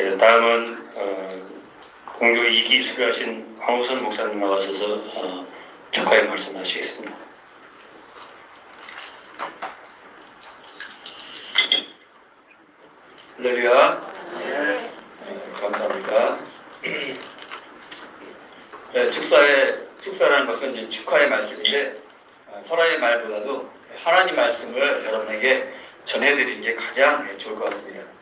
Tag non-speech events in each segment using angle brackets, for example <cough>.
네, 다음은 어, 공교 2기 수료하신 황우선 목사님 나와셔서 어, 축하의 말씀하시겠습니다. 할렐루야. 네, 감사합니다. <clears throat> 네, 축사의 축사라는 것은 이제 축하의 말씀인데 어, 설화의 말보다도 하나님 말씀을 여러분에게 전해드리는 게 가장 좋을 것 같습니다.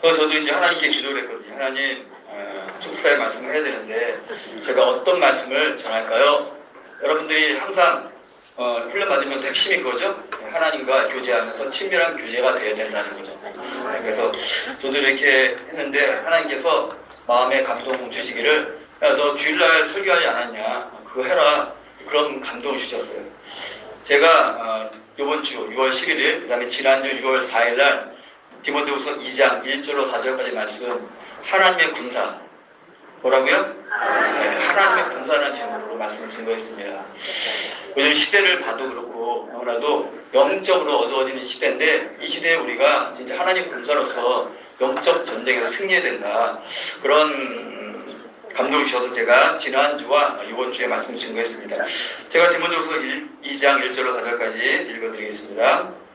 그래서 저도 이제 하나님께 기도를 했거든요. 하나님 어, 축사의 말씀을 해야 되는데 제가 어떤 말씀을 전할까요? 여러분들이 항상 어, 훈련 받으면서 핵심이 그거죠. 하나님과 교제하면서 친밀한 교제가 되어야 된다는 거죠. 네, 그래서 저도 이렇게 했는데 하나님께서 마음에 감동 주시기를 야 너 주일날 설교하지 않았냐 그거 해라 그런 감동을 주셨어요. 제가 어, 이번 주 6월 11일 그 다음에 지난주 6월 4일날 디모데후서 2장 1절로 4절까지 말씀 하나님의 군사 뭐라고요? 네, 하나님의 군사라는 제목으로 말씀을 증거했습니다. 요즘 시대를 봐도 그렇고 너무나도 영적으로 어두워지는 시대인데 이 시대에 우리가 진짜 하나님 군사로서 영적 전쟁에서 승리해야 된다 그런 감동을 주셔서 제가 지난주와 이번 주에 말씀 증거했습니다. 제가 디모데후서 2장 1절로 4절까지 읽어드리겠습니다.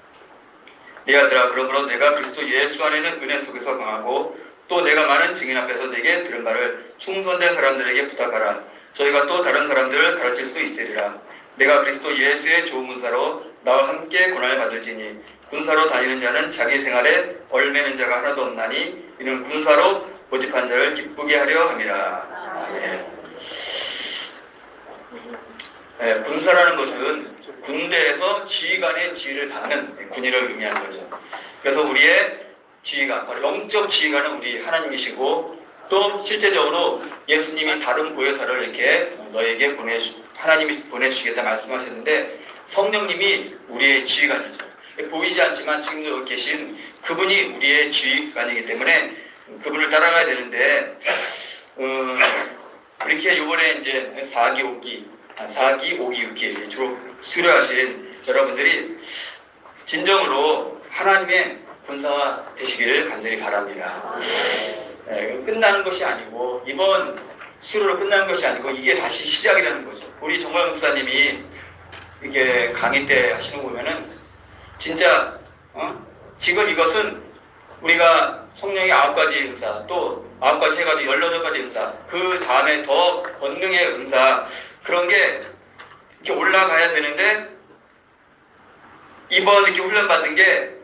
내 아들아 그러므로 내가 그리스도 예수 안에는 은혜 속에서 강하고 또 내가 많은 증인 앞에서 내게 들은 말을 충성된 사람들에게 부탁하라. 저희가 또 다른 사람들을 가르칠 수 있으리라. 내가 그리스도 예수의 좋은 군사로 나와 함께 고난을 받을지니 군사로 다니는 자는 자기 생활에 얼매는 자가 하나도 없나니 이는 군사로 모집한 자를 기쁘게 하려 함이라. 예. 예, 군사라는 것은 군대에서 지휘관의 지휘를 받는 군인을 의미하는 거죠. 그래서 우리의 지휘관, 바로 영적 지휘관은 우리 하나님이시고 또 실제적으로 예수님이 다른 보혜사를 이렇게 너에게 보내주, 하나님이 보내주시겠다 말씀하셨는데 성령님이 우리의 지휘관이죠. 보이지 않지만 지금도 계신 그분이 우리의 지휘관이기 때문에 그분을 따라가야 되는데 어, 이렇게 요번에 이제 4기, 5기, 4기, 5기, 6기 주로 수료하신 여러분들이 진정으로 하나님의 군사가 되시기를 간절히 바랍니다. 예, 끝나는 것이 아니고 이번 수료로 끝나는 것이 아니고 이게 다시 시작이라는 거죠. 우리 정말 목사님이 이렇게 강의 때 하시는 거 보면은 진짜 어? 지금 이것은 우리가 성령의 아홉 가지 은사 또 아홉 가지 해가지고 열여덟 가지 은사 그 다음에 더 권능의 은사 그런 게 이렇게 올라가야 되는데 이번 이렇게 훈련 받은 게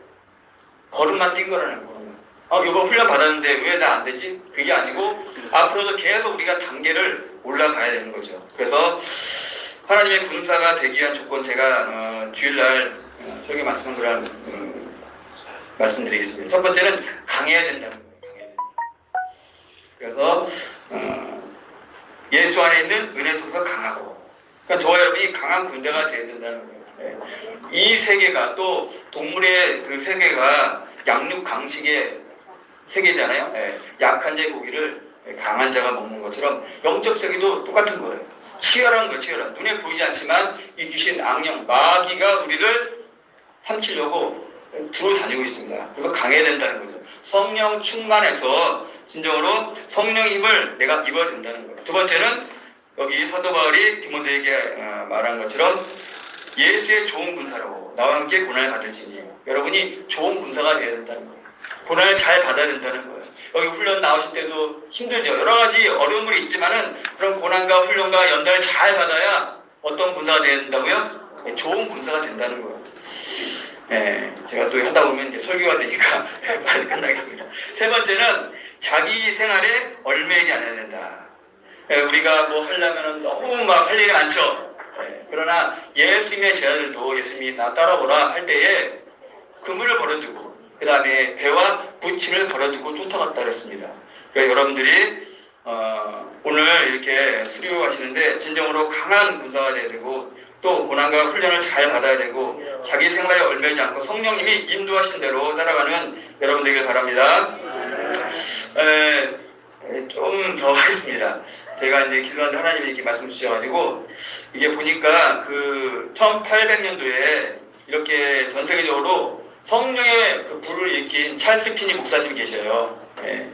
걸음만 뛴 거라는 거예요. 아, 이번 훈련 받았는데 왜 나 안 되지? 그게 아니고 앞으로도 계속 우리가 단계를 올라가야 되는 거죠. 그래서 하나님의 군사가 되기 위한 조건 제가 어, 주일날 어, 설교 거랑 음, 말씀드리겠습니다. 첫 번째는 강해야 된다는 거예요. 강해야 된다. 그래서 어, 예수 안에 있는 은혜 속에서 강하고 그러니까 저와 여러분이 강한 군대가 되어야 된다는 거예요. 네. 이 세계가 또 동물의 그 세계가 양육 강식의 세계잖아요. 네. 약한 자의 고기를 강한 자가 먹는 것처럼 영적 세계도 똑같은 거예요. 치열한 거 치열한 눈에 보이지 않지만 이 귀신 악령 마귀가 우리를 삼키려고 두루 다니고 있습니다. 그래서 강해야 된다는 거죠. 성령 충만해서 진정으로 성령 힘을 내가 입어야 된다는 거예요. 두 번째는 여기 사도 바울이 디모데에게 어, 말한 것처럼 예수의 좋은 군사로 나와 함께 고난을 받을지니 여러분이 좋은 군사가 되어야 된다는 거예요. 고난을 잘 받아야 된다는 거예요. 여기 훈련 나오실 때도 힘들죠. 여러 가지 어려운 건 있지만은 그런 고난과 훈련과 연단을 잘 받아야 어떤 군사가 된다고요? 네, 좋은 군사가 된다는 거예요. 네, 제가 또 하다 보면 이제 설교가 되니까 <laughs> 빨리 끝나겠습니다. 세 번째는 자기 생활에 얼매이지 않아야 된다. 네, 우리가 뭐 하려면은 너무 막 할 일이 많죠. 네, 그러나 예수님의 제자들도 예수님이 나 따라오라 할 때에 그물을 버려두고 그 다음에 배와 부침을 버려두고 쫓아갔다 그랬습니다. 그러니까 여러분들이 어, 오늘 이렇게 수료하시는데 진정으로 강한 군사가 돼야 되고 또 고난과 훈련을 잘 받아야 되고 자기 생활에 얼매지 않고 성령님이 인도하신 대로 따라가는 여러분 되길 바랍니다. 좀 더 <laughs> 하겠습니다. 제가 이제 기도하는데 하나님이 이렇게 말씀 주셔가지고 이게 보니까 그 1800년도에 이렇게 전 세계적으로 성령의 그 불을 일으킨 찰스 피니 목사님이 계셔요. 예.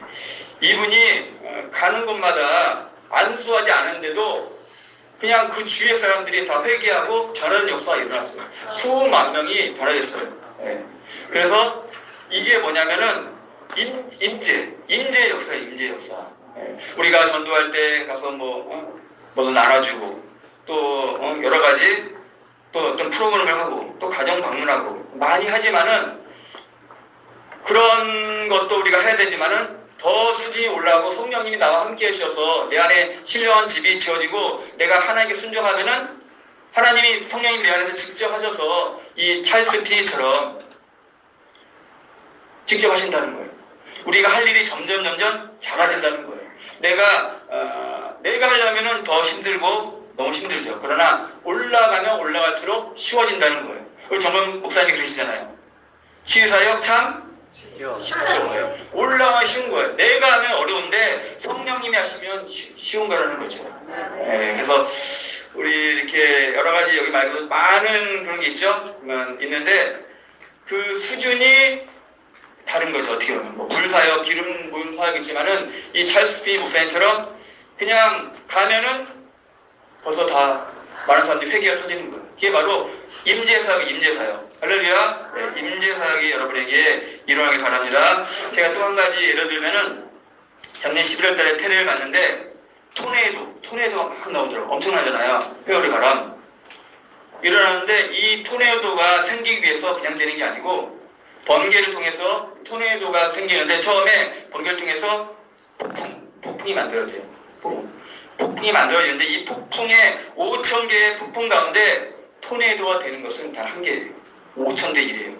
이분이 어, 가는 곳마다 안수하지 않은데도 그냥 그 주위의 사람들이 다 회개하고 변하는 역사가 일어났어요. 수만 명이 변화됐어요. 예. 그래서 이게 뭐냐면은 임, 임재, 임재 역사예요. 임재 역사. 예. 우리가 전도할 때 가서 뭐 어? 뭐도 나눠주고 또 어? 여러 가지 또 어떤 프로그램을 하고 또 가정 방문하고 많이 하지만은 그런 것도 우리가 해야 되지만은 더 수준이 올라가고 성령님이 나와 함께 해주셔서 내 안에 신령한 집이 지어지고 내가 하나님께 순종하면은 하나님이 성령님 내 안에서 직접 하셔서 이 찰스 피니처럼 직접 하신다는 거예요. 우리가 할 일이 점점 점점 작아진다는 거예요. 내가 어, 내가 하려면은 더 힘들고 너무 힘들죠. 그러나 올라가면 올라갈수록 쉬워진다는 거예요. 정말 목사님이 그러시잖아요. 치유사역 참 쉽죠. 올라가면 쉬운 거예요. 내가 하면 어려운데 성령님이 하시면 쉬- 쉬운 거라는 거죠. 예, 그래서 우리 이렇게 여러 가지 여기 말고도 많은 그런 게 있죠. 음, 있는데 그 수준이 다른 거죠. 어떻게 보면 뭐 불사역, 기름 부음 사역 있지만은 이 찰스 피 목사님처럼 그냥 가면은 벌써 다 많은 사람들이 회개가 터지는 거예요. 그게 바로 임재사역, 임재사역. 할렐루야. 네, 임재사역이 여러분에게 일어나길 바랍니다. 제가 또 한 가지 예를 들면은 작년 11월 달에 테레를 갔는데 토네이도, 토네이도가 막 나오더라고요. 엄청나잖아요. 회오리 바람. 일어나는데 이 토네이도가 생기기 위해서 그냥 되는 게 아니고 번개를 통해서 토네이도가 생기는데 처음에 번개를 통해서 폭풍, 폭풍이 만들어져요. 폭- 폭풍이 만들어지는데 이 폭풍에 5천 개의 폭풍 가운데 토네이도가 되는 것은 단 한 개예요. 5천 대 1이에요.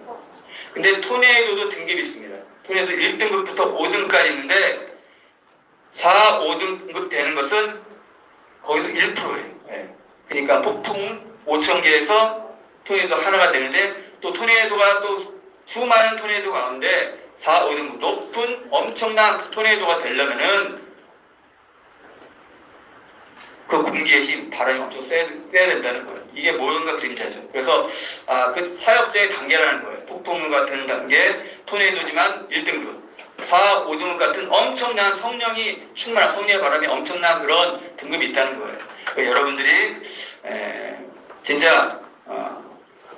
근데 토네이도도 등급이 있습니다. 토네이도 1등급부터 5등까지 있는데 4, 5등급 되는 것은 거기서 1%예요. 그러니까 폭풍 5천 개에서 토네이도 하나가 되는데 또 토네이도가 또 수많은 토네이도 가운데 4, 5등급 높은 엄청난 토네이도가 되려면은 그 공기의 힘, 바람이 엄청 세야, 세야 된다는 거예요. 이게 모형과 그림자죠. 그래서 아, 그 사역자의 단계라는 거예요. 폭풍 같은 단계, 토네이도지만 1등급. 4, 5등급 같은 엄청난 성령이 충만한 성령의 바람이 엄청난 그런 등급이 있다는 거예요. 그러니까 여러분들이 에, 진짜 어,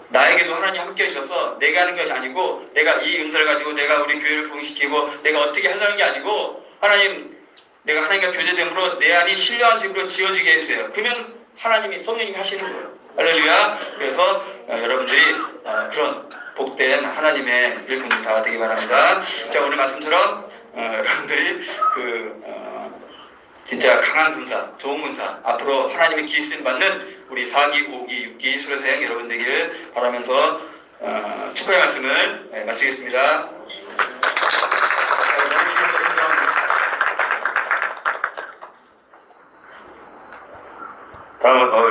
나에게도 하나님 함께 해주셔서 내가 하는 것이 아니고 내가 이 은사를 가지고 내가 우리 교회를 부흥시키고 내가 어떻게 하려는 게 아니고 하나님 내가 하나님과 교제됨으로 내 안이 신령한 집으로 지어지게 해주세요. 그러면 하나님이 성령님이 하시는 거예요. 할렐루야. 그래서 어, 여러분들이 어, 그런 복된 하나님의 일꾼들 다 되기 바랍니다. 자 오늘 말씀처럼 어, 여러분들이 그 어, 진짜 강한 군사, 좋은 군사, 앞으로 하나님의 기씀 받는 우리 4기, 5기, 6기 수료생 여러분 되길 바라면서 어, 축하의 말씀을 네, 마치겠습니다. 다음은 어,